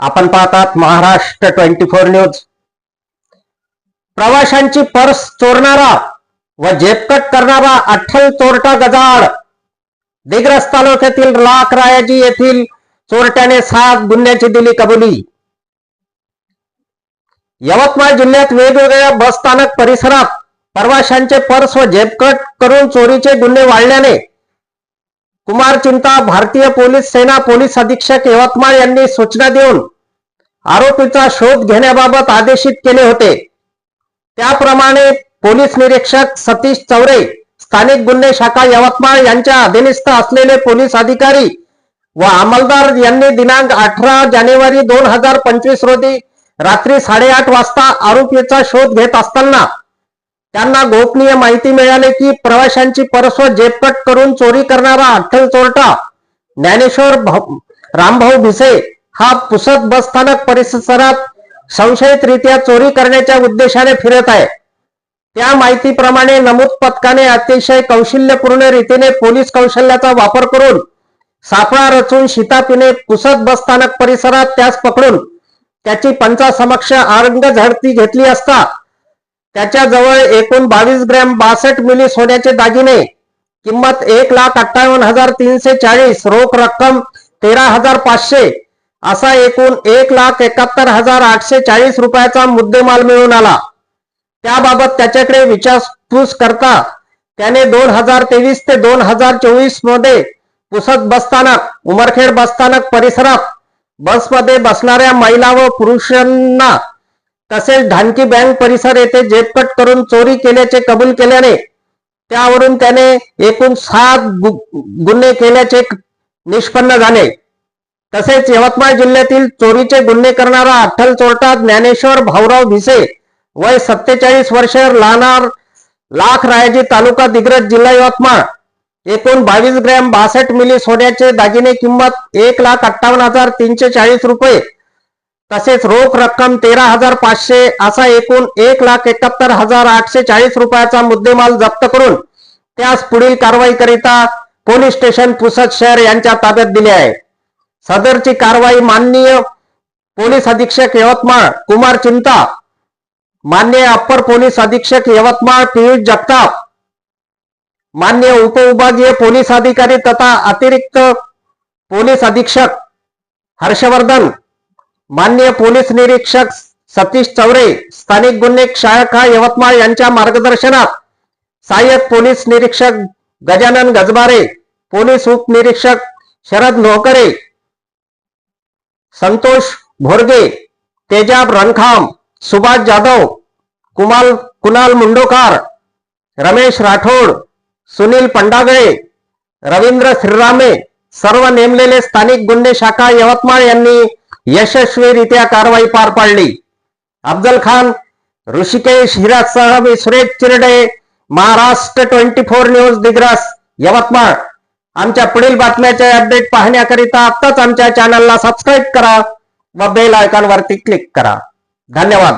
आपण पाहतात Maharashtra twenty four news. प्रवाशांची पर्स चोरणारा व झेपकट करणारा अठ्ठल चोरटा गजाड दिग्रस तालुक्यातील लाख रायाजी येथील चोरट्याने सात गुन्ह्याची दिली कबुली. यवतमाळ जिल्ह्यात वेगवेगळ्या बसस्थानक परिसरात प्रवाशांचे पर्स व झेपकट करून चोरीचे गुन्हे वाढल्याने कुमार चिंता भारतीय पोलीस सेना पोलीस अधीक्षक यवतमाळ यांनी सूचना देऊन आरोपीचा शोध घेण्याबाबत आदेशित केले होते. त्याप्रमाणे पोलीस निरीक्षक सतीश चौरे स्थानिक गुन्हे शाखा यवतमाळ यांच्या अधीनस्थ असलेले पोलीस अधिकारी व अंमलदार यांनी दिनांक अठरा जानेवारी दोन हजार पंचवीस रोजी रात्री साडेआठ वाजता आरोपीचा शोध घेत असताना त्यांना गोपनीय माहिती मिळाली की प्रवाशांची परस्व जेपट करून चोरी करणारा अठ्ठल चोरटा ज्ञानेश्वर रामभाऊ भिसे हा पुसद बसस्थानक परिसरात संशयितरित्या चोरी करण्याच्या उद्देशाने फिरत आहे. त्या माहितीप्रमाणे नमूद पथकाने अतिशय कौशल्यपूर्ण रीतीने पोलीस कौशल्याचा वापर करून सापळा रचून शितापीने पुसत बसस्थानक परिसरात त्यास पकडून त्याची पंचासमक्ष आरंग झडती घेतली असता त्याच्याजवळ एकूण बावीस ग्रॅम बासष्ट मिली सोन्याचे दागिने किंमत एक लाख अठ्ठावन्न हजार तीनशे चाळीस रोख रक्कम तेरा हजार पाचशे असा एकूण एक लाख एकाहत्तर हजार आठशे चाळीस रुपयाचा मुद्देमाल मिळून आला. त्याबाबत त्याच्याकडे विचारपूस करता त्याने दोन हजार तेवीस ते दोन हजार चोवीसमध्ये पुसद बसस्थानक उमरखेड बसस्थानक परिसरात बसमध्ये बसणाऱ्या महिला व पुरुषांना तसेच ढानकी बँक परिसर येथे जेबकट करून चोरी केल्याचे कबूल केल्याने त्यावरून त्याने एकूण सात गुन्हे केल्याचे निष्पन्न झाले. तसेच यवतमाळ जिल्ह्यातील चोरीचे गुन्हे करणारा अठ्ठल चोरटा ज्ञानेश्वर भाऊराव भिसे वय सत्तेचाळीस वर्ष राहणार लाख रायाजी तालुका दिग्रज जिल्हा यवतमाळ. एकूण बावीस ग्रॅम बासष्ट मिली सोन्याचे दागिने किंमत एक लाख अठ्ठावन्न हजार तीनशे चाळीस रुपये. तसेच रोख रक्कम तेरा हजार पाचशे असा एकूण एक लाख एकाहत्तर हजार आठशे चाळीस रुपयाचा मुद्देमाल जप्त करून त्यास पुढील कारवाई करिता पोलीस स्टेशन पुसद शहर यांच्या ताब्यात दिले आहे. सदरची कारवाई माननीय पोलीस अधीक्षक यवतमाळ कुमार चिंता मान्य अप्पर पोलीस अधीक्षक यवतमाळ पियुष जगताप मान्य उपविभागीय पोलीस अधिकारी तथा अतिरिक्त पोलीस अधीक्षक हर्षवर्धन मान्य पोलीस निरीक्षक सतीश चौरे स्थानिक गुन्हे शाखा यवतमाळ यांच्या मार्गदर्शनात सहाय्यक पोलीस निरीक्षक गजानन गजबारे पोलीस उपनिरीक्षक शरद नोकरे संतोष भोरगे तेजाब रणखाम सुभाष जाधव कुमाल कुणाल मुंडोकार रमेश राठोड सुनील पंडागळे रवींद्र श्रीरामे सर्व नेमलेले स्थानिक गुन्हे शाखा यवतमाळ यांनी यशस्वीरित्या कारवाई पार पाडली. अफजल खान ऋषिकेश हिराज मी Suresh Chirde Maharashtra twenty four News Digras Yavatmal. आमच्या पुढील बातम्याचे अपडेट पाहण्याकरिता आत्ताच आमच्या चॅनलला सबस्क्राईब करा व बेल आयकॉनवरती क्लिक करा. धन्यवाद.